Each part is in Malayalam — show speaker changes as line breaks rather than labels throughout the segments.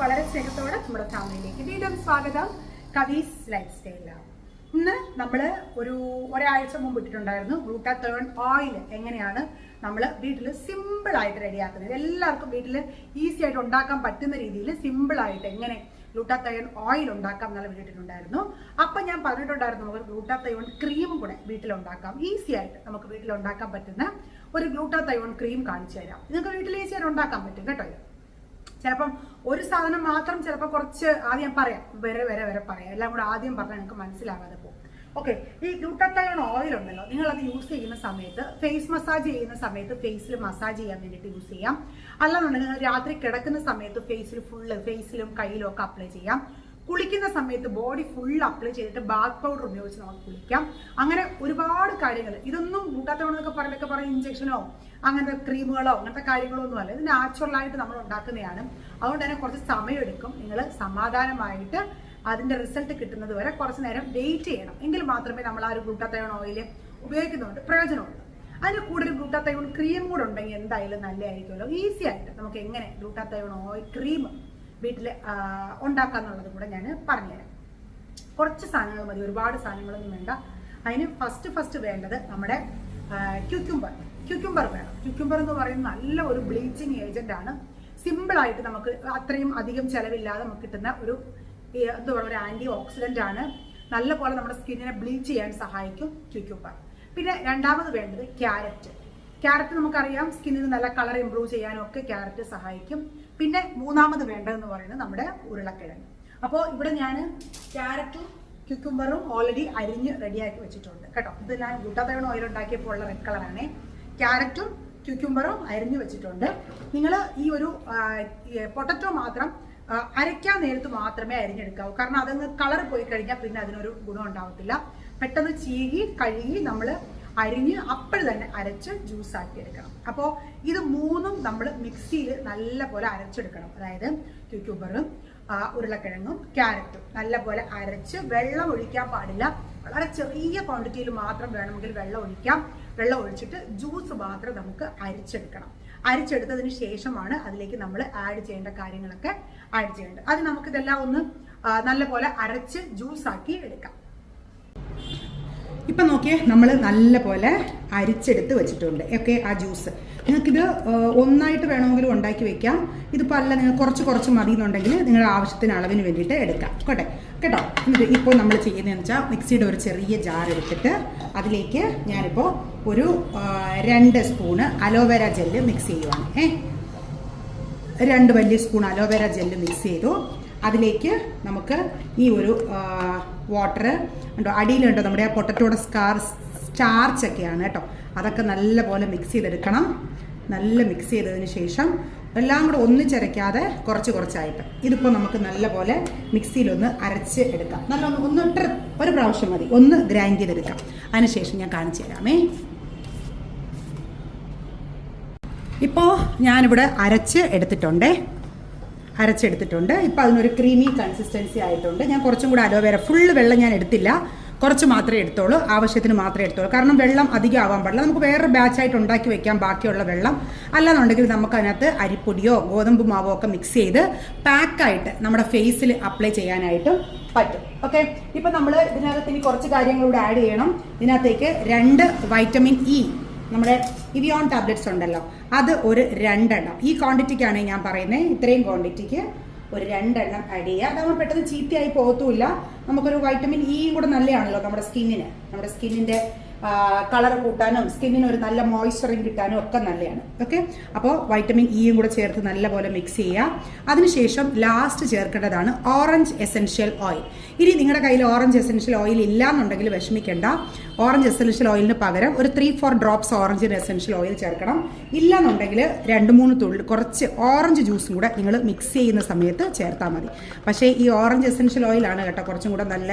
വളരെ സ്നേഹത്തോടെ നമ്മുടെ ഫാമിലിയിലേക്ക് വീണ്ടും സ്വാഗതം. കവീസ് ലൈഫ് സ്റ്റൈലാണ് ഇന്ന് നമ്മൾ ഒരു ഒരാഴ്ച മുമ്പ് ഇട്ടിട്ടുണ്ടായിരുന്നു ഗ്ലൂട്ടാത്തോൺ ഓയിൽ എങ്ങനെയാണ് നമ്മൾ വീട്ടിൽ സിമ്പിൾ ആയിട്ട് റെഡിയാക്കുന്നത്. എല്ലാവർക്കും വീട്ടിൽ ഈസി ആയിട്ട് ഉണ്ടാക്കാൻ പറ്റുന്ന രീതിയിൽ സിമ്പിൾ ആയിട്ട് എങ്ങനെ ഗ്ലൂട്ടാത്തയോൺ ഓയിൽ ഉണ്ടാക്കാം എന്നുള്ള വീട്ടിലുണ്ടായിരുന്നു അപ്പം ഞാൻ പറഞ്ഞിട്ടുണ്ടായിരുന്നു നമുക്ക് ഗ്ലൂട്ടാത്തയോൺ ക്രീം കൂടെ വീട്ടിലുണ്ടാക്കാം. ഈസി ആയിട്ട് നമുക്ക് വീട്ടിലുണ്ടാക്കാൻ പറ്റുന്ന ഒരു ഗ്ലൂട്ടാത്തയോൺ ക്രീം കാണിച്ചു തരാം. നിങ്ങൾക്ക് വീട്ടിൽ ഈസി ആയിട്ട് ഉണ്ടാക്കാൻ പറ്റും കേട്ടോ ചിലപ്പം ഒരു സാധനം മാത്രം ചിലപ്പോൾ കുറച്ച് ആദ്യം പറയാം. വരെ വരെ വരെ പറയാം. എല്ലാം കൂടെ ആദ്യം പറഞ്ഞാൽ നിങ്ങൾക്ക് മനസ്സിലാകാതെ പോകും. ഓക്കെ ഈ ഗ്ലൂട്ടത്തയോൺ ഓയിൽ ഉണ്ടല്ലോ നിങ്ങൾ അത് യൂസ് ചെയ്യുന്ന സമയത്ത് ഫേസ് മസാജ് ചെയ്യുന്ന സമയത്ത് ഫേസിൽ മസാജ് ചെയ്യാൻ വേണ്ടിയിട്ട് യൂസ് ചെയ്യാം. അല്ലാന്നുണ്ടെങ്കിൽ രാത്രി കിടക്കുന്ന സമയത്ത് ഫേസിൽ ഫുള്ള് ഫേസിലും കയ്യിലും ഒക്കെ അപ്ലൈ ചെയ്യാം. കുളിക്കുന്ന സമയത്ത് ബോഡി ഫുൾ അപ്ലൈ ചെയ്തിട്ട് ബാത്ത് പൗഡർ ഉപയോഗിച്ച് നമുക്ക് കുളിക്കാം. അങ്ങനെ ഒരുപാട് കാര്യങ്ങൾ. ഇതൊന്നും കൂട്ടാത്തവണെന്നൊക്കെ പറഞ്ഞൊക്കെ പറയും ഇഞ്ചക്ഷനോ അങ്ങനത്തെ ക്രീമുകളോ അങ്ങനത്തെ കാര്യങ്ങളോ ഒന്നും അല്ല. ഇത് നാച്ചുറലായിട്ട് നമ്മൾ ഉണ്ടാക്കുന്നതാണ്. അതുകൊണ്ട് തന്നെ കുറച്ച് സമയമെടുക്കും നിങ്ങൾ സമാധാനമായിട്ട് അതിന്റെ റിസൾട്ട് കിട്ടുന്നത് വരെ കുറച്ച് നേരം വെയിറ്റ് ചെയ്യണം. എങ്കിൽ മാത്രമേ നമ്മൾ ആ ഒരു ഗ്ലൂട്ടാത്തയോൺ ഓയിൽ ഉപയോഗിക്കുന്നതുകൊണ്ട് പ്രയോജനമുള്ളൂ. അതിന് കൂടെ ഒരു ഗ്ലൂട്ടാത്തയോൺ ക്രീം കൂടെ ഉണ്ടെങ്കിൽ എന്തായാലും നല്ലതായിരിക്കുമല്ലോ. ഈസി ആയിട്ട് നമുക്ക് എങ്ങനെ ഗ്ലൂട്ടാത്തയോൺ ഓയിൽ ക്രീം വീട്ടിൽ ഉണ്ടാക്കാന്നുള്ളത് കൂടെ ഞാൻ പറഞ്ഞുതരാം കുറച്ച് സാധനങ്ങൾ മതി ഒരുപാട് സാധനങ്ങളൊന്നും വേണ്ട. അതിന് ഫസ്റ്റ് ഫസ്റ്റ് വേണ്ടത് നമ്മുടെ ക്യൂക്യുംബർ ക്യൂക്യുംബർ വേണം. ക്യൂക്യുംബർ എന്ന് പറയുന്നത് നല്ല ഒരു ബ്ലീച്ചിങ് ഏജന്റ് ആണ്. സിമ്പിളായിട്ട് നമുക്ക് അത്രയും അധികം ചിലവില്ലാതെ നമുക്ക് കിട്ടുന്ന ഒരു എന്താ പറയുക ഒരു ആന്റി ഓക്സിഡന്റ് ആണ്. നല്ല പോലെ നമ്മുടെ സ്കിന്നിനെ ബ്ലീച്ച് ചെയ്യാൻ സഹായിക്കും ക്യൂക്യുംബർ പിന്നെ രണ്ടാമത് വേണ്ടത് ക്യാരറ്റ്. ക്യാരറ്റ് നമുക്കറിയാം സ്കിന്നിന് നല്ല കളർ ഇമ്പ്രൂവ് ചെയ്യാനും ഒക്കെ ക്യാരറ്റ് സഹായിക്കും. പിന്നെ മൂന്നാമത് വേണ്ടതെന്ന് പറയുന്നത് നമ്മുടെ ഉരുളക്കിഴങ്ങ്. അപ്പോൾ ഇവിടെ ഞാൻ ക്യാരറ്റും ക്യുക്കുംബറും ഓൾറെഡി അരിഞ്ഞ് റെഡിയാക്കി വെച്ചിട്ടുണ്ട്. കേട്ടോ? ഇത് ഞാൻ ഗുട്ടതവണ ഓയിൽ ഉണ്ടാക്കിയപ്പോൾ ഉള്ള റെഡ് കളറാണ് ക്യാരറ്റും ക്യുക്കുംബറും അരിഞ്ഞ് വെച്ചിട്ടുണ്ട്. നിങ്ങൾ ഈ ഒരു പൊട്ടറ്റോ മാത്രം അരയ്ക്കാൻ നേരത്ത് മാത്രമേ അരിഞ്ഞെടുക്കാവൂ. കാരണം അതങ്ങ് കളർ പോയി കഴിഞ്ഞാൽ പിന്നെ അതിനൊരു ഗുണം ഉണ്ടാവത്തില്ല. പെട്ടെന്ന് ചീകി കഴുകി നമ്മൾ അരിഞ്ഞ് അപ്പോൾ തന്നെ അരച്ച് ജ്യൂസ് ആക്കി എടുക്കണം. അപ്പോൾ ഇത് മൂന്നും നമ്മൾ മിക്സിയിൽ നല്ലപോലെ അരച്ചെടുക്കണം. അതായത് ക്യൂക്യൂബറും ഉരുളക്കിഴങ്ങും ക്യാരറ്റും നല്ലപോലെ അരച്ച് വെള്ളം ഒഴിക്കാൻ പാടില്ല. വളരെ ചെറിയ ക്വാണ്ടിറ്റിയിൽ മാത്രം വേണമെങ്കിൽ വെള്ളം ഒഴിക്കാം. വെള്ളം ഒഴിച്ചിട്ട് ജ്യൂസ് മാത്രം നമുക്ക് അരിച്ചെടുക്കണം. അരിച്ചെടുത്തതിന് ശേഷമാണ് അതിലേക്ക് നമ്മൾ ആഡ് ചെയ്യേണ്ട കാര്യങ്ങളൊക്കെ ആഡ് ചെയ്യേണ്ടത്. അത് നമുക്കിതെല്ലാം ഒന്ന് നല്ലപോലെ അരച്ച് ജ്യൂസ് ആക്കി എടുക്കാം. ഇപ്പം നോക്കിയേ നമ്മൾ നല്ല പോലെ അരിച്ചെടുത്ത് വെച്ചിട്ടുണ്ട്. ഓക്കെ ആ ജ്യൂസ് നിങ്ങൾക്കിത് ഒന്നായിട്ട് വേണമെങ്കിൽ ഉണ്ടാക്കി വെക്കാം. ഇതിപ്പോൾ അല്ല നിങ്ങൾ കുറച്ച് കുറച്ച് മതി എന്നുണ്ടെങ്കിൽ നിങ്ങളുടെ ആവശ്യത്തിന് അളവിന് വേണ്ടിയിട്ട് എടുക്കാം. കേട്ടെ? കേട്ടോ? എന്നിട്ട് ഇപ്പോൾ നമ്മൾ ചെയ്യുന്നതെന്ന് വെച്ചാൽ മിക്സിയുടെ ഒരു ചെറിയ ജാർ എടുത്തിട്ട് അതിലേക്ക് ഞാനിപ്പോൾ ഒരു രണ്ട് സ്പൂണ് അലോവേര ജെല്ല് മിക്സ് ചെയ്യുവാണ്. ഏ? രണ്ട് വലിയ സ്പൂൺ അലോവേര ജെല്ല് മിക്സ് ചെയ്തു. അതിലേക്ക് നമുക്ക് ഈ ഒരു വാട്ടർ ഉണ്ടോ അടിയിലുണ്ടോ നമ്മുടെ ആ പൊട്ടറ്റോടെ സ്കാർ സ്റ്റാർച്ച് ഒക്കെയാണ് കേട്ടോ. അതൊക്കെ നല്ല പോലെ മിക്സ് ചെയ്തെടുക്കണം. നല്ല മിക്സ് ചെയ്തതിന് ശേഷം എല്ലാം കൂടെ ഒന്നിച്ചരയ്ക്കാതെ കുറച്ച് കുറച്ചായിട്ട് ഇതിപ്പോൾ നമുക്ക് നല്ല പോലെ മിക്സിയിലൊന്ന് അരച്ച് എടുക്കാം. നല്ല ഒന്ന് ഒന്ന് ഒരു പ്രാവശ്യം മതി. ഒന്ന് ഗ്രൈൻഡ് ചെയ്തെടുക്കാം. അതിനുശേഷം ഞാൻ കാണിച്ചു തരാമേ. ഇപ്പോൾ ഞാനിവിടെ അരച്ച് എടുത്തിട്ടുണ്ടേ. അരച്ചെടുത്തിട്ടുണ്ട്. ഇപ്പോൾ അതിനൊരു ക്രീമി കൺസിസ്റ്റൻസി ആയിട്ടുണ്ട്. ഞാൻ കുറച്ചും കൂടെ അലോവേര ഫുള്ള് വെള്ളം ഞാൻ എടുത്തില്ല. കുറച്ച് മാത്രമേ എടുത്തോളൂ. ആവശ്യത്തിന് മാത്രമേ എടുത്തോളൂ. കാരണം വെള്ളം അധികം ആവാൻ പാടില്ല. നമുക്ക് വേറെ ബാച്ചായിട്ട് ഉണ്ടാക്കി വെക്കാം ബാക്കിയുള്ള വെള്ളം. അല്ലാന്നുണ്ടെങ്കിൽ നമുക്ക് അതിനകത്ത് അരിപ്പൊടിയോ ഗോതമ്പ് മാവോ ഒക്കെ മിക്സ് ചെയ്ത് പാക്കായിട്ട് നമ്മുടെ ഫേസിൽ അപ്ലൈ ചെയ്യാനായിട്ടും പറ്റും. ഓക്കെ ഇപ്പം നമ്മൾ ഇതിനകത്ത് ഇനി കുറച്ച് കാര്യങ്ങളൂടെ ആഡ് ചെയ്യണം. ഇതിനകത്തേക്ക് രണ്ട് വൈറ്റമിൻ ഇ നമ്മുടെ ഇവിയോൺ ടാബ്ലറ്റ്സ് ഉണ്ടല്ലോ. അത് ഒരു രണ്ടെണ്ണം. ഈ ക്വാണ്ടിറ്റിക്കാണ് ഞാൻ പറയുന്നത് ഇത്രയും ക്വാണ്ടിറ്റിക്ക് ഒരു രണ്ടെണ്ണം ആഡ് ചെയ്യുക. അതാകുമ്പോൾ പെട്ടെന്ന് ചീത്തയായി പോകത്തുമില്ല. നമുക്കൊരു വൈറ്റമിൻ ഇയും കൂടെ നല്ലതാണല്ലോ നമ്മുടെ സ്കിന്നിന് നമ്മുടെ സ്കിന്നിന്റെ കളർ കൂട്ടാനും സ്കിന്നിന് ഒരു നല്ല മോയ്സ്ചറിങ് കിട്ടാനും ഒക്കെ നല്ലതാണ്. ഓക്കെ അപ്പോൾ വൈറ്റമിൻ ഇയും കൂടെ ചേർത്ത് നല്ലപോലെ മിക്സ് ചെയ്യുക അതിനുശേഷം ലാസ്റ്റ് ചേർക്കേണ്ടതാണ് ഓറഞ്ച് എസെൻഷ്യൽ ഓയിൽ ഇനി നിങ്ങളുടെ കയ്യിൽ ഓറഞ്ച് എസെൻഷ്യൽ ഓയിൽ ഇല്ല എന്നുണ്ടെങ്കിൽ വിഷമിക്കേണ്ട ഓറഞ്ച് എസെൻഷ്യൽ ഓയിലിന് പകരം ഒരു ത്രീ ഫോർ ഡ്രോപ്സ് ഓറഞ്ചിന് എസെൻഷ്യൽ ഓയിൽ ചേർക്കണം. ഇല്ല എന്നുണ്ടെങ്കിൽ രണ്ട് മൂന്ന് തുള്ളി കുറച്ച് ഓറഞ്ച് ജ്യൂസും കൂടെ നിങ്ങൾ മിക്സ് ചെയ്യുന്ന സമയത്ത് ചേർത്താൽ മതി. പക്ഷേ ഈ ഓറഞ്ച് എസെൻഷ്യൽ ഓയിലാണ് കേട്ടോ കുറച്ചും കൂടെ നല്ല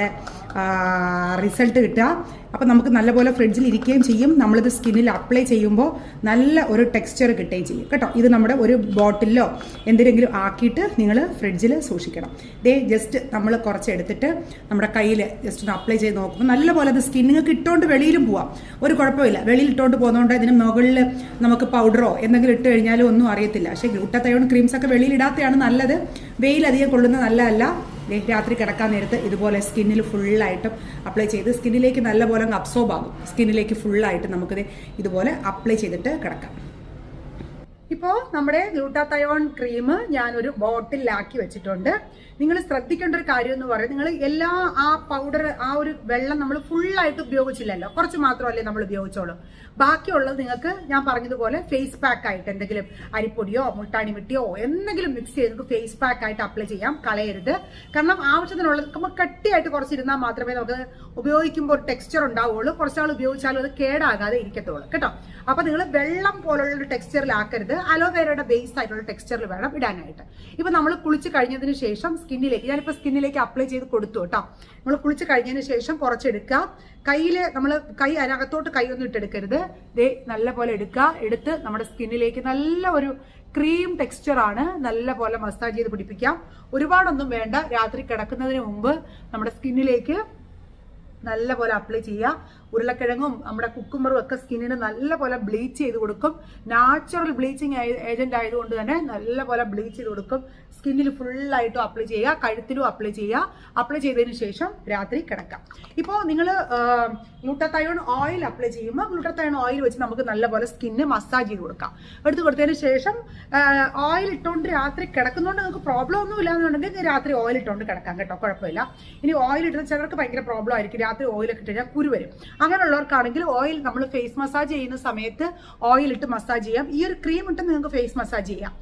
റിസൾട്ട് കിട്ടുക. അപ്പോൾ നമുക്ക് നല്ലപോലെ ഫ്രിഡ്ജിൽ ഇരിക്കുകയും ചെയ്യും. നമ്മളിത് സ്കിന്നിൽ അപ്ലൈ ചെയ്യുമ്പോൾ നല്ല ഒരു ടെക്സ്ചർ കിട്ടുകയും ചെയ്യും. കേട്ടോ ഇത് നമ്മുടെ ഒരു ബോട്ടിലോ എന്തിനെങ്കിലും ആക്കിയിട്ട് നിങ്ങൾ ഫ്രിഡ്ജിൽ സൂക്ഷിക്കണം. ദേ ജസ്റ്റ് നമ്മൾ കുറച്ച് എടുത്തിട്ട് നമ്മുടെ കയ്യിൽ ജസ്റ്റ് ഒന്ന് അപ്ലൈ ചെയ്ത് നോക്കുമ്പോൾ നല്ലപോലെ അത് സ്കിൻ നിങ്ങൾക്ക് ഇട്ടുകൊണ്ട് വെളിയിലും പോവാം. ഒരു കുഴപ്പമില്ല. വെളിയിൽ ഇട്ടുകൊണ്ട് പോകുന്നതുകൊണ്ട് ഇതിന് മുകളിൽ നമുക്ക് പൗഡറോ എന്തെങ്കിലും ഇട്ട് കഴിഞ്ഞാലും ഒന്നും അറിയത്തില്ല. പക്ഷേ ഗ്ലൂട്ടത്തയോൺ ക്രീംസ് ഒക്കെ വെളിയിൽ ഇടാത്തതാണ് നല്ലത്. വെയിലധികം കൊള്ളുന്നത് നല്ലതല്ല. രാത്രി കിടക്കാൻ നേരത്ത് ഇതുപോലെ സ്കിന്നിൽ ഫുള്ളായിട്ടും അപ്ലൈ ചെയ്ത് സ്കിന്നിലേക്ക് നല്ലപോലെ അബ്സോർബ് ആകും. സ്കിന്നിലേക്ക് ഫുള്ളായിട്ട് നമുക്കിത് ഇതുപോലെ അപ്ലൈ ചെയ്തിട്ട് കിടക്കാം. ഇപ്പോൾ നമ്മുടെ ഗ്ലൂട്ടാതയോൺ ക്രീം ഞാനൊരു ബോട്ടിലാക്കി വെച്ചിട്ടുണ്ട്. നിങ്ങൾ ശ്രദ്ധിക്കേണ്ട ഒരു കാര്യം എന്ന് പറയുന്നത് നിങ്ങൾ എല്ലാ ആ പൗഡർ ആ ഒരു വെള്ളം നമ്മൾ ഫുള്ളായിട്ട് ഉപയോഗിച്ചില്ലല്ലോ. കുറച്ച് മാത്രമല്ലേ നമ്മൾ ഉപയോഗിച്ചോളൂ. ബാക്കിയുള്ളത് നിങ്ങൾക്ക് ഞാൻ പറഞ്ഞതുപോലെ ഫേസ് പാക്ക് ആയിട്ട് എന്തെങ്കിലും അരിപ്പൊടിയോ മുട്ടാണി മിട്ടിയോ എന്തെങ്കിലും മിക്സ് ചെയ്ത് നിങ്ങൾക്ക് ഫേസ് പാക്ക് ആയിട്ട് അപ്ലൈ ചെയ്യാം. കളയരുത്. കാരണം ആവശ്യത്തിനുള്ളത് നമുക്ക് കട്ടിയായിട്ട് കുറച്ചിരുന്നാൽ മാത്രമേ നമുക്ക് ഉപയോഗിക്കുമ്പോൾ ടെക്സ്ചർ ഉണ്ടാവുള്ളൂ. കുറച്ചാൾ ഉപയോഗിച്ചാലും അത് കേടാകാതെ ഇരിക്കത്തുള്ളൂ. കേട്ടോ? അപ്പൊ നിങ്ങൾ വെള്ളം പോലുള്ള ഒരു ടെക്സ്ചറിലാക്കരുത് അലോവേരയുടെ ബേസ് ആയിട്ടുള്ള ടെക്സ്ചറിൽ വേണം ഇടാനായിട്ട്. ഇപ്പൊ നമ്മൾ കുളിച്ച് കഴിഞ്ഞതിന് ശേഷം സ്കിന്നിലേക്ക് ഞാനിപ്പോ സ്കിന്നിലേക്ക് അപ്ലൈ ചെയ്ത് കൊടുത്തു കേട്ടോ. നമ്മൾ കുളിച്ച് കഴിഞ്ഞതിന് ശേഷം കുറച്ചെടുക്കുക. കയ്യിൽ നമ്മൾ കൈ അതിനകത്തോട്ട് കൈ ഒന്നും ഇട്ടെടുക്കരുത്. ദേ നല്ല പോലെ എടുക്കുക. എടുത്ത് നമ്മുടെ സ്കിന്നിലേക്ക് നല്ല ഒരു ക്രീം ടെക്സ്ചർ ആണ് നല്ല പോലെ മസാജ് ചെയ്ത് പിടിപ്പിക്കാം. ഒരുപാടൊന്നും വേണ്ട. രാത്രി കിടക്കുന്നതിന് മുമ്പ് നമ്മുടെ സ്കിന്നിലേക്ക് നല്ല പോലെ അപ്ലൈ ചെയ്യുക. ഉരുളക്കിഴങ്ങും നമ്മുടെ കുക്കുമ്പറും ഒക്കെ സ്കിന്നിന് നല്ല പോലെ ബ്ലീച്ച് ചെയ്ത് കൊടുക്കും. നാച്ചുറൽ ബ്ലീച്ചിങ് ഏജന്റ് ആയതുകൊണ്ട് തന്നെ നല്ല പോലെ ബ്ലീച്ച് ചെയ്ത് കൊടുക്കും. സ്കിന്നിൽ ഫുള്ളായിട്ടും അപ്ലൈ ചെയ്യുക. കഴുത്തിലും അപ്ലൈ ചെയ്യുക. അപ്ലൈ ചെയ്തതിന് ശേഷം രാത്രി കിടക്കാം. ഇപ്പോൾ നിങ്ങൾ ഗ്ലൂട്ടത്തയോൺ ഓയിൽ അപ്ലൈ ചെയ്യുമ്പോൾ ഗ്ലൂട്ടത്തയോൺ ഓയിൽ വെച്ച് നമുക്ക് നല്ലപോലെ സ്കിന്ന് മസാജ് ചെയ്ത് കൊടുക്കാം. എടുത്ത് കൊടുത്തതിന് ശേഷം ഓയിൽ ഇട്ടുകൊണ്ട് രാത്രി കിടക്കുന്നതുകൊണ്ട് നിങ്ങൾക്ക് പ്രോബ്ലം ഒന്നും ഇല്ലാന്നുണ്ടെങ്കിൽ രാത്രി ഓയിൽ ഇട്ടുകൊണ്ട് കിടക്കാം കേട്ടോ കുഴപ്പമില്ല. ഇനി ഓയിൽ ഇട്ടത് ചിലർക്ക് ഭയങ്കര പ്രോബ്ലം ആയിരിക്കും. രാത്രി ഓയിലൊക്കെ ഇട്ട് കഴിഞ്ഞാൽ കുരു വരും. അങ്ങനെയുള്ളവർക്കാണെങ്കിൽ ഓയിൽ നമ്മൾ ഫേസ് മസാജ് ചെയ്യുന്ന സമയത്ത് ഓയിൽ ഇട്ട് മസാജ് ചെയ്യാം. ഈ ഒരു ക്രീം ഇട്ട് നിങ്ങൾക്ക് ഫേസ് മസാജ് ചെയ്യാം.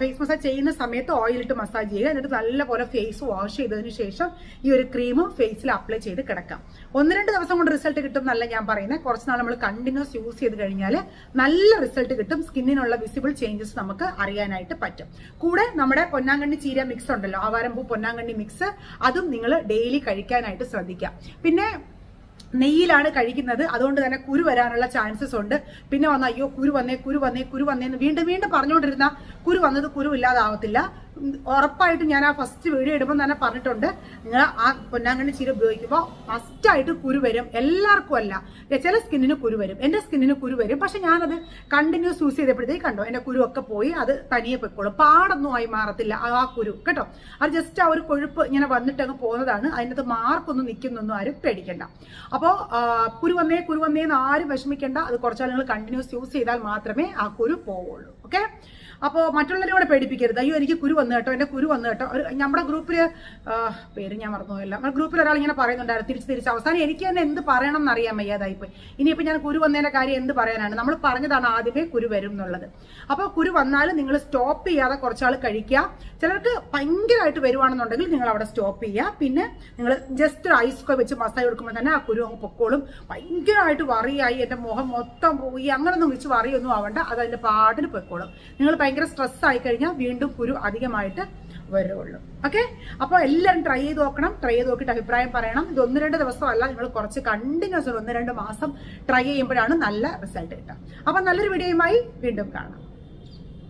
ഫേസ് മസാജ് ചെയ്യുന്ന സമയത്ത് ഓയിൽ ഇട്ട് മസാജ് ചെയ്യുക. എന്നിട്ട് നല്ലപോലെ ഫേസ് വാഷ് ചെയ്തതിന് ശേഷം ഈ ഒരു ക്രീമും ഫേസിൽ അപ്ലൈ ചെയ്ത് കിടക്കാം. ഒന്ന് രണ്ട് ദിവസം കൊണ്ട് റിസൾട്ട് കിട്ടും എന്നല്ല ഞാൻ പറയുന്നത് കുറച്ച് നാൾ നമ്മൾ കണ്ടിന്യൂസ് യൂസ് ചെയ്ത് കഴിഞ്ഞാൽ നല്ല റിസൾട്ട് കിട്ടും. സ്കിന്നിനുള്ള വിസിബിൾ ചേഞ്ചസ് നമുക്ക് അറിയാനായിട്ട് പറ്റും. കൂടെ നമ്മുടെ പൊന്നാങ്കണ്ണി ചീര മിക്സ് ഉണ്ടല്ലോ. ആവാരമ്പൂ പൊന്നാങ്കണ്ണി മിക്സ് അതും നിങ്ങൾ ഡെയിലി കഴിക്കാനായിട്ട് ശ്രദ്ധിക്കാം പിന്നെ നെയ്യിലാണ് കഴിക്കുന്നത്. അതുകൊണ്ട് തന്നെ കുരു വരാനുള്ള ചാൻസസ് ഉണ്ട്. പിന്നെ വന്ന അയ്യോ കുരു വന്നേ കുരു വന്നേ കുരു വന്നേന്ന് വീണ്ടും വീണ്ടും പറഞ്ഞുകൊണ്ടിരുന്ന കുരു വന്നത് കുരു ഇല്ലാതാവത്തില്ല. ഉറപ്പായിട്ടും ഞാൻ ആ ഫസ്റ്റ് വീഡിയോ ഇടുമ്പോൾ തന്നെ പറഞ്ഞിട്ടുണ്ട്. നിങ്ങൾ ആ പൊന്നാങ്കണ്ണി ചീര ഉപയോഗിക്കുമ്പോൾ ഫസ്റ്റായിട്ട് കുരു വരും. എല്ലാവർക്കും അല്ല. ചില സ്കിന്നിന് കുരു വരും. എന്റെ സ്കിന്നിന് കുരു വരും. പക്ഷെ ഞാനത് കണ്ടിന്യൂസ് യൂസ് ചെയ്തപ്പോഴത്തേക്ക് കണ്ടോ എന്റെ കുരുവൊക്കെ പോയി അത് തനിയെ പൊയ്ക്കോളും. പാടൊന്നും ആയി മാറത്തില്ല ആ കുരു കേട്ടോ? അത് ജസ്റ്റ് ആ ഒരു കൊഴുപ്പ് ഇങ്ങനെ വന്നിട്ട് അങ്ങ് പോകുന്നതാണ്. അതിനകത്ത് മാർക്കൊന്നും നിൽക്കുന്നൊന്നും ആരും പേടിക്കണ്ട. അപ്പോൾ കുരു വന്നേ കുരു വന്നേ എന്ന് ആരും വിഷമിക്കേണ്ട. അത് കുറച്ചാൽ നിങ്ങൾ കണ്ടിന്യൂസ് യൂസ് ചെയ്താൽ മാത്രമേ ആ കുരു പോവുള്ളൂ. ഓക്കെ അപ്പോൾ മറ്റുള്ളവരോട് പേടിപ്പിക്കരുത്. അയ്യോ എനിക്ക് കുരു വന്നു കേട്ടോ എന്റെ കുരു വന്നു കേട്ടോ. ഒരു നമ്മുടെ ഗ്രൂപ്പിൽ പേര് ഞാൻ മറന്നുപോയല്ല. നമ്മുടെ ഗ്രൂപ്പിൽ ഒരാൾ ഇങ്ങനെ പറയുന്നുണ്ടായിരുന്നു തിരിച്ച് തിരിച്ച്. അവസാനം എനിക്ക് തന്നെ എന്ത് പറയണം എന്ന് അറിയാൻ വയ്യാതായിപ്പോയി. ഇനിയിപ്പോൾ ഞാൻ കുരു വന്നതിന്റെ കാര്യം എന്ത് പറയാനാണ്? നമ്മൾ പറഞ്ഞതാണ് ആദ്യമേ കുരു വരും എന്നുള്ളത്. അപ്പോൾ കുരു വന്നാലും നിങ്ങൾ സ്റ്റോപ്പ് ചെയ്യാതെ കുറച്ചാൾ കഴിക്കുക. ചിലർക്ക് ഭയങ്കരമായിട്ട് വരുവാണെന്നുണ്ടെങ്കിൽ നിങ്ങൾ അവിടെ സ്റ്റോപ്പ് ചെയ്യുക. പിന്നെ നിങ്ങൾ ജസ്റ്റ് ഒരു ഐസ് ഒക്കെ വെച്ച് മസാജ് കൊടുക്കുമ്പോൾ തന്നെ ആ കുരു അങ്ങ് പൊക്കോളും. ഭയങ്കരമായിട്ട് വറിയായി എന്റെ മുഖം മൊത്തം പോയി അങ്ങനൊന്നും വെച്ച് വറിയൊന്നും ആവണ്ട. അത് അതിന്റെ പാടിന് പൊയ്ക്കോളും. നിങ്ങൾ ഭയങ്കര സ്ട്രെസ് ആയി കഴിഞ്ഞാൽ വീണ്ടും കുരു അധികമായിട്ട് വരുള്ളൂ. ഓക്കെ അപ്പോൾ എല്ലാവരും ട്രൈ ചെയ്ത് നോക്കണം. ട്രൈ ചെയ്ത് നോക്കിയിട്ട് അഭിപ്രായം പറയണം. ഇത് ഒന്ന് രണ്ട് ദിവസമല്ല. നിങ്ങൾ കുറച്ച് കണ്ടിന്യൂസ് ഒന്ന് രണ്ട് മാസം ട്രൈ ചെയ്യുമ്പോഴാണ് നല്ല റിസൾട്ട് കിട്ടുക. അപ്പം നല്ലൊരു വീഡിയോയുമായി വീണ്ടും കാണാം.